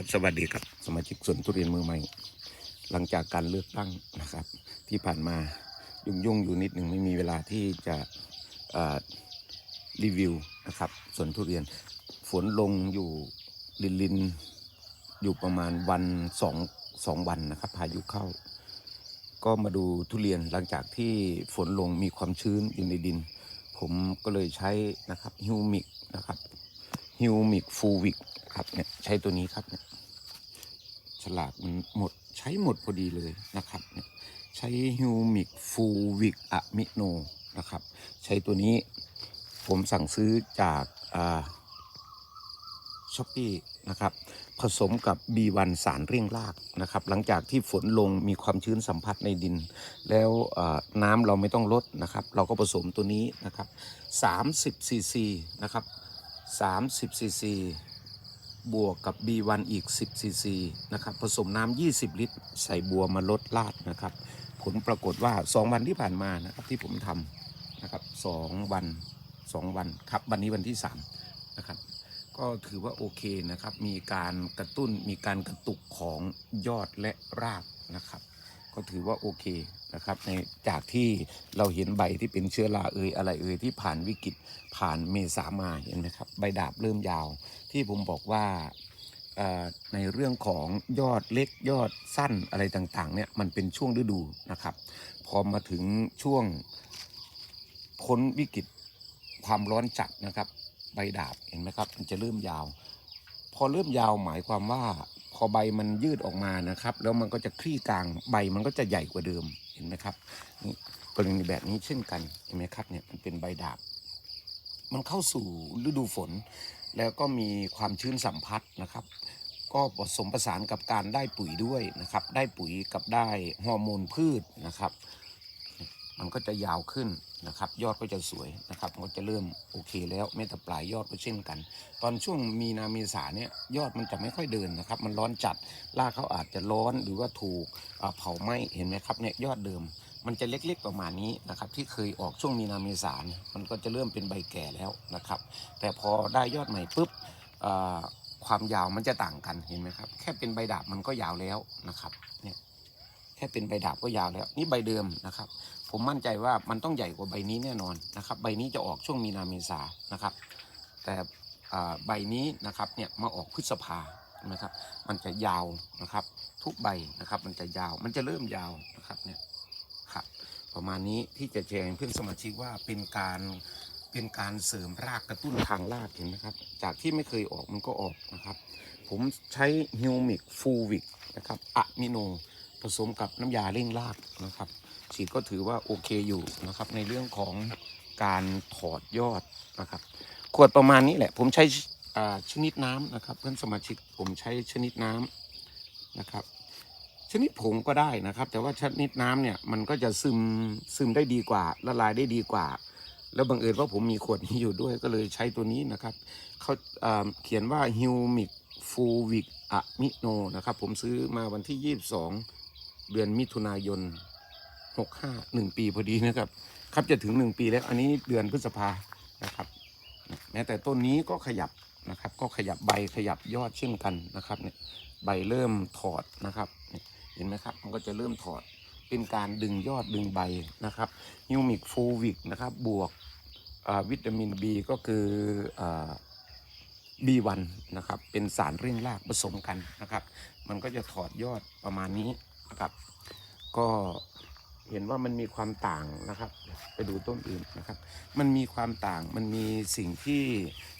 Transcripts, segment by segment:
ครับสวัสดีครับสมาชิกสวนทุเรียนมือใหม่ หลังจากการเลือกตั้งนะครับ ที่ผ่านมายุ่งยุ่งอยู่นิดหนึ่งไม่มีเวลาที่จะรีวิวนะครับสวนทุเรียน ฝนลงอยู่ลินลินอยู่ประมาณวันสองสองวันนะครับพายุเข้า ก็มาดูทุเรียนหลังจากที่ฝนลงมีความชื้นอยู่ในดิน ผมก็เลยใช้นะครับฮิวมิกนะครับฮิวมิกฟูวิกครับเนี่ยใช้ตัวนี้ครับเนี่ย ลากมันหมดใช้หมดพอดีเลยนะครับ ใช้ฮิวมิกฟูวิกอะมิโนนะครับ ใช้ตัวนี้ผมสั่งซื้อจากอ่าช้อปปี้นะครับ ผสมกับ B1 สารเร่งรากนะครับ หลังจากที่ฝนลงมีความชื้นสัมผัสในดิน แล้วน้ำเราไม่ต้องลดนะครับ เราก็ผสมตัวนี้นะครับ 30ซีซีนะครับ 30ซีซี บวกกับ B1 อีก 10ซีซีนะครับ ผสมน้ำ 20 ลิตร ใส่บัวมาลดลาดนะครับ ผลปรากฏว่า 2 วันที่ผ่านมานะครับที่ผมทำนะครับ2วัน 2 วันครับ วันนี้วันที่ 3 นะครับ ก็ถือว่าโอเคนะครับ มีการกระตุ้นมีการกระตุกของยอดและรากนะครับ ก็ถือว่าโอเค นะครับในจากที่เราเห็นใบที่เป็นเชื้อราเอยอะไรเอยที่ผ่านวิกฤตผ่านเมษามาเห็นไหมครับใบดาบเริ่มยาว ที่ผมบอกว่าในเรื่องของยอดเล็กยอดสั้นอะไรต่างๆเนี่ยมันเป็นช่วงฤดูนะครับ พอมาถึงช่วงพ้นวิกฤตความร้อนจัดนะครับ ใบดาบเห็นไหมครับ มันจะเริ่มยาว พอเริ่มยาวหมายความว่า พอใบมันยืดออกมานะครับ แล้วมันก็จะคลี่กลางใบมันก็จะใหญ่กว่าเดิมเห็นไหมครับนี่กรณีแบบนี้เช่นกันเห็นไหมครับเนี่ยมันเป็นใบดาบ มันเข้าสู่ฤดูฝน แล้วก็มีความชื้นสัมผัสนะครับ ก็ผสมผสานกับการได้ปุ๋ยด้วยนะครับ ได้ปุ๋ยกับได้ฮอร์โมนพืชนะครับ มันก็จะยาวขึ้นนะครับ ยอดก็จะสวยนะครับมันจะเริ่มโอเคแล้วแม้แต่ปลายยอดก็เช่นกัน ตอนช่วงมีนาเมษาเนี่ยยอดมันจะไม่ค่อยเดินนะครับ มันร้อนจัดรากเขาอาจจะร้อนหรือว่าถูกเผาไหม้เห็นไหมครับเนี่ยยอดเดิม มันจะเล็กๆประมาณนี้นะครับ ที่เคยออกช่วงมีนาเมษาเนี่ยมันก็จะเริ่มเป็นใบแก่แล้วนะครับ แต่พอได้ยอดใหม่ปุ๊บความยาวมันจะต่างกันเห็นไหมครับแค่เป็นใบดาบมันก็ยาวแล้วนะครับเนี่ยแค่เป็นใบดาบก็ยาวแล้ว นี่ใบเดิมนะครับ ผมมั่นใจว่ามันต้องใหญ่กว่าใบนี้แน่นอนนะครับ ใบนี้จะออกช่วงมีนาเมษานะครับ แต่ใบนี้นะครับเนี่ยมาออกพฤษภานะครับ มันจะยาวนะครับ ทุกใบนะครับ มันจะยาวมันจะเริ่มยาวนะครับเนี่ยครับประมาณนี้ที่จะแจ้งเพื่อนสมาชิกว่าเป็นการเป็นการเสริมรากกระตุ้นทางรากเห็นไหมครับ จากที่ไม่เคยออกมันก็ออกนะครับ ผมใช้ฮิวมิกฟูวิกนะครับอะมิโน ผสมกับน้ำยาเร่งรากนะครับ ฉีดก็ถือว่าโอเคอยู่นะครับ ในเรื่องของการถอดยอดนะครับ ขวดประมาณนี้แหละ ผมใช้อ่าชนิดน้ำนะครับ เพื่อนสมาชิกผมใช้ชนิดน้ำนะครับ ชนิดผงก็ได้นะครับ แต่ว่าชนิดน้ำเนี่ยมันก็จะซึมซึมได้ดีกว่าละลายได้ดีกว่า แล้วบังเอิญว่าผมมีขวดนี้อยู่ด้วยก็เลยใช้ตัวนี้นะครับเขาอ่าเขียนว่าฮิวมิกฟูวิกอะมิโนนะครับ ผมซื้อมาวันที่ 22 เดือนมิถุนายน65 1ปีพอดีนะครับ ครับจะถึง1ปีแล้วอันนี้เดือนพฤษภานะครับ แม้แต่ต้นนี้ก็ขยับนะครับ ก็ขยับใบขยับยอดเช่นกันนะครับเนี่ยใบเริ่มถอดนะครับเห็นไหมครับ มันก็จะเริ่มถอดเป็นการดึงยอดดึงใบนะครับฮิวมิกฟูวิกนะครับบวกวิตามิน B ก็คืออ B1 นะครับเป็นสารเร่งรากผสมกันนะครับ มันก็จะถอดยอดประมาณนี้ นะครับ ก็เห็นว่ามันมีความต่างนะครับ ไปดูต้นอื่นนะครับ มันมีความต่างมันมีสิ่งที่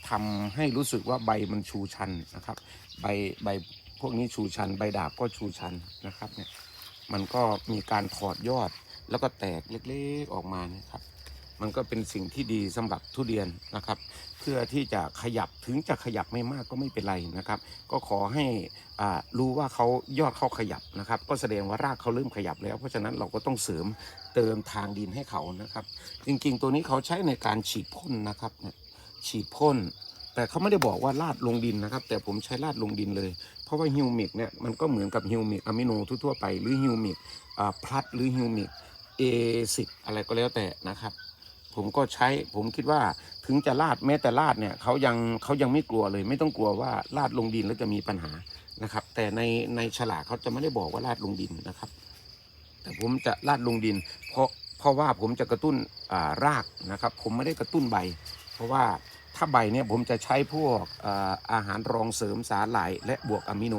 ทำให้รู้สึกว่าใบมันชูชันนะครับ ใบใบพวกนี้ชูชัน ใบดาบก็ชูชันนะครับเนี่ยมันก็มีการถอดยอดแล้วก็แตกเล็กๆออกมานะครับ มันก็เป็นสิ่งที่ดีสำหรับทุเรียนนะครับ เพื่อที่จะขยับถึงจะขยับไม่มากก็ไม่เป็นไรนะครับ ก็ขอให้รู้ว่าเขายอดเขาขยับนะครับ ก็แสดงว่ารากเขาเริ่มขยับแล้ว เพราะฉะนั้นเราก็ต้องเสริมเติมทางดินให้เขานะครับ จริงๆ ตัวนี้เขาใช้ในการฉีดพ่นนะครับเนี่ยฉีดพ่นแต่เขาไม่ได้บอกว่าลาดลงดินนะครับ แต่ผมใช้ลาดลงดินเลย เพราะว่าฮิวมิกเนี่ยมันก็เหมือนกับฮิวมิกอะมิโนทั่วๆไปหรือฮิวมิกพลัดหรือฮิวมิกเอสิดอะไรก็แล้วแต่นะครับ ผมก็ใช้ ผมคิดว่าถึงจะลาดแม้แต่ลาดเนี่ยเขายังเขายังไม่กลัวเลย ไม่ต้องกลัวว่าลาดลงดินแล้วจะมีปัญหานะครับ แต่ในในฉลากเขาจะไม่ได้บอกว่าลาดลงดินนะครับ แต่ผมจะลาดลงดิน เพราะเพราะว่าผมจะกระตุ้นอ่ารากนะครับ ผมไม่ได้กระตุ้นใบ เพราะว่าถ้าใบเนี่ยผมจะใช้พวกอาอาหารรองเสริมสาหร่ายและบวกอะมิโน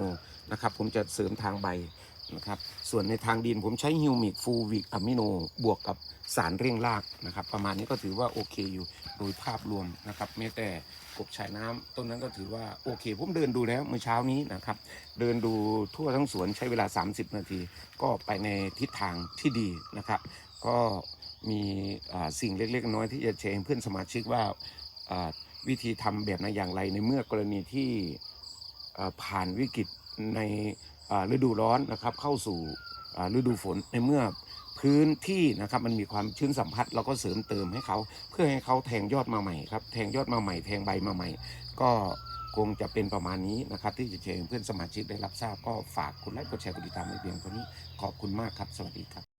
นะครับ ผมจะเสริมทางใบ นะครับ ส่วนในทางดินผมใช้ฮิวมิกฟูวิกอะมิโนบวกกับสารเร่งรากนะครับ ประมาณนี้ก็ถือว่าโอเคอยู่โดยภาพรวมนะครับแม้แต่กบชายน้ำต้นนั้นก็ถือว่าโอเค ผมเดินดูแล้วเมื่อเช้านี้นะครับ เดินดูทั่วทั้งสวนใช้เวลา 30 นาที ก็ไปในทิศทางที่ดีนะครับ ก็มีสิ่งเล็กๆ น้อยที่จะแชร์ให้เพื่อนสมาชิกว่าวิธีทำแบบไหนอย่างไรในเมื่อกรณีที่ผ่านวิกฤตใน ฤดูร้อนนะครับเข้าสู่ฤดูฝนในเมื่อพื้นที่นะครับมันมีความชื้นสัมผัสเราก็เสริมเติมให้เขา เพื่อให้เขาแทงยอดมาใหม่ครับแทงยอดมาใหม่ แทงใบมาใหม่ ก็คงจะเป็นประมาณนี้นะครับ ที่จะเชิญเพื่อนสมาชิกได้รับทราบก็ฝากกดไลค์กดแชร์กดติดตามในเพียงเท่านี้ขอบคุณมากครับ สวัสดีครับ